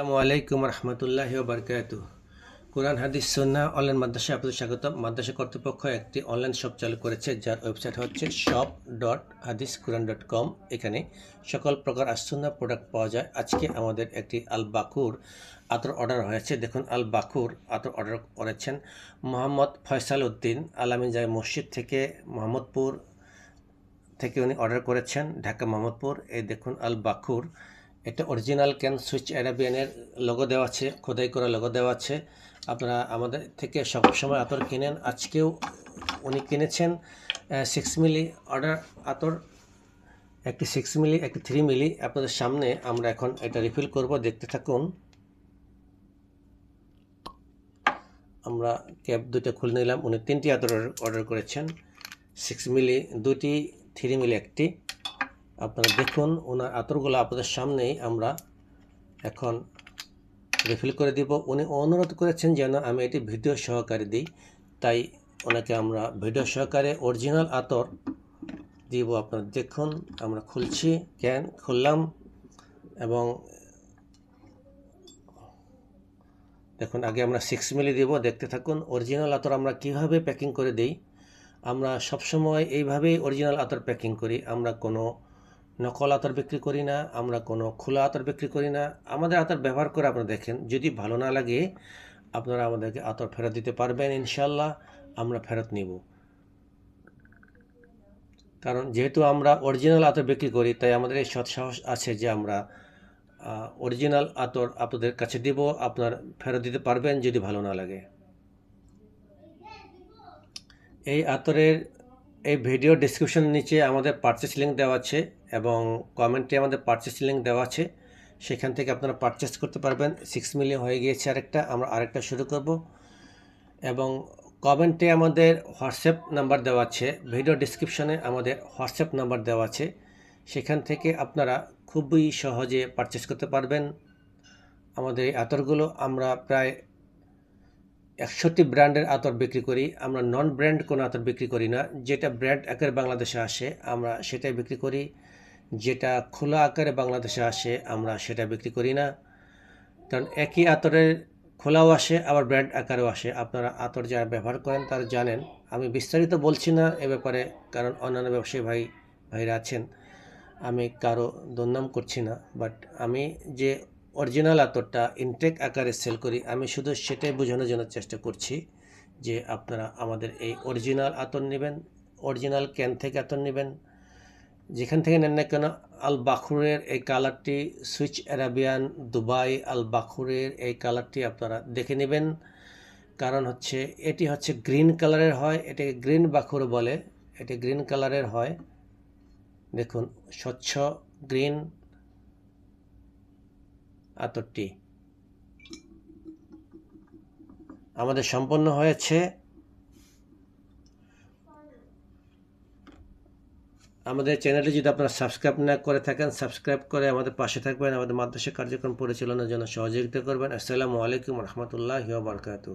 আসসালামু আলাইকুম রহমতুল্লাহ বারকাত কোরআন, হাদিস সন্না অনলাইন মাদ্রাসা আপনাদের স্বাগত মাদ্রাসা কর্তৃপক্ষ একটি অনলাইন শপ চালু করেছে, যার ওয়েবসাইট হচ্ছে শপ ডট হাদিস কোরআন ডট কম এখানে সকল প্রকার আসন্না প্রোডাক্ট পাওয়া যায়। আজকে আমাদের একটি আল বাকুর আতর অর্ডার হয়েছে। দেখুন আল বাকুর আতর অর্ডার করেছেন মোহাম্মদ ফয়সাল উদ্দিন আলামিন জায় মসজিদ থেকে মোহাম্মদপুর থেকে উনি অর্ডার করেছেন, ঢাকা মোহাম্মদপুর। এই দেখুন আল বাকুর এটা অরিজিনাল ক্যান সুইচ অ্যারাবিয়ানের লোগো দেওয়া আছে, খোদাই করা লোগো দেওয়া আছে। আপনারা আমাদের থেকে সবসময় আতর কিনেন। আজকেও উনি কিনেছেন সিক্স মিলি অর্ডার আতর। একটি সিক্স মিলি একটি থ্রি মিলি আপনাদের সামনে আমরা এখন এটা রিফিল করব। দেখতে থাকুন। আমরা ক্যাব দুটো খুলে নিলাম। উনি তিনটি আতর অর্ডার করেছেন। সিক্স মিলি দুটি থ্রি মিলি একটি। আপনারা দেখুন, ওনার আতরগুলো আপনাদের সামনেই আমরা এখন রিফিল করে দিব। উনি অনুরোধ করেছেন যেন আমি এটি ভিডিও সহকারে দিই। তাই ওনাকে আমরা ভিডিও সহকারে অরিজিনাল আতর দিব। আপনারা দেখুন, আমরা খুলছি ক্যান খুললাম এবং দেখুন, আগে আমরা সিক্স মিলি দিব। দেখতে থাকুন অরিজিনাল আতর আমরা কীভাবে প্যাকিং করে দিই। আমরা সবসময় এইভাবেই অরিজিনাল আতর প্যাকিং করি। আমরা কোনো নকল আতর বিক্রি করি না, আমরা কোনো খোলা আতর বিক্রি করি না। আমাদের আতর ব্যবহার করে আপনারা দেখেন, যদি ভালো না লাগে, আপনারা আমাদেরকে আতর ফেরত দিতে পারবেন ইনশাল্লাহ আমরা ফেরত নিব। কারণ যেহেতু আমরা অরিজিনাল আতর বিক্রি করি, তাই আমাদের এই সৎসাহস আছে যে আমরা অরিজিনাল আতর আপনাদের কাছে দিব, আপনার ফেরত দিতে পারবেন যদি ভালো না লাগে। এই আতরের এই ভিডিও ডিসক্রিপশন নিচে আমাদের পারচেস লিঙ্ক দেওয়া আছে এবং কমেন্টে আমাদের পারচেস লিঙ্ক দেওয়া আছে। সেখান থেকে আপনারা পারচেস করতে পারবেন। সিক্স মিলিয়ন হয়ে গিয়েছে আরেকটা, আমরা আরেকটা শুরু করব। এবং কমেন্টে আমাদের হোয়াটসঅ্যাপ নাম্বার দেওয়া আছে। ভিডিও ডিসক্রিপশনে আমাদের হোয়াটসঅ্যাপ নাম্বার দেওয়া আছে। সেখান থেকে আপনারা খুবই সহজে পারচেস করতে পারবেন। আমাদের এই আতরগুলো আমরা প্রায় একষট্টি ব্র্যান্ডের আতর বিক্রি করি। আমরা নন ব্র্যান্ড কোনো আতর বিক্রি করি না। যেটা ব্র্যান্ড আকারে বাংলাদেশে আসে, আমরা সেটাই বিক্রি করি। যেটা খোলা আকারে বাংলাদেশে আসে, আমরা সেটা বিক্রি করি না। কারণ একই আতরের খোলাও আসে, আবার ব্র্যান্ড আকারেও আসে। আপনারা আতর যারা ব্যবহার করেন, তারা জানেন। আমি বিস্তারিত বলছি না এ ব্যাপারে, কারণ অন্যান্য ব্যবসায়ী ভাই, ভাইরা আছেন। আমি কারও দুর্নাম করছি না বাট আমি যে অরিজিনাল আতরটা ইনটেক আকারে সেল করি, আমি শুধু সেটাই বোঝানোর জন্য চেষ্টা করছি যে আপনারা আমাদের এই অরিজিনাল আতর নেবেন, অরিজিনাল ক্যান থেকে আতর নেবেন। যেখান থেকে নেন না কেন, আল বাখুরের এই কালারটি সুইচ অ্যারাবিয়ান দুবাই আল বাখুরের এই কালারটি আপনারা দেখে নেবেন। কারণ হচ্ছে এটি হচ্ছে গ্রিন কালারের হয়, এটাকে গ্রিন বাখুর বলে, এটি গ্রিন কালারের হয়। দেখুন, স্বচ্ছ গ্রিন আতরটি। আমাদের সম্পন্ন হয়েছে। আমাদের চ্যানেলটি যদি আপনারা সাবস্ক্রাইব না করে থাকেন, সাবস্ক্রাইব করে আমাদের পাশে থাকবেন। আমাদের মাদ্রাসা কার্যক্রম পরিচালনার জন্য সহযোগিতা করবেন। আসসালামু আলাইকুম রহমতুল্লাহ বারকাতু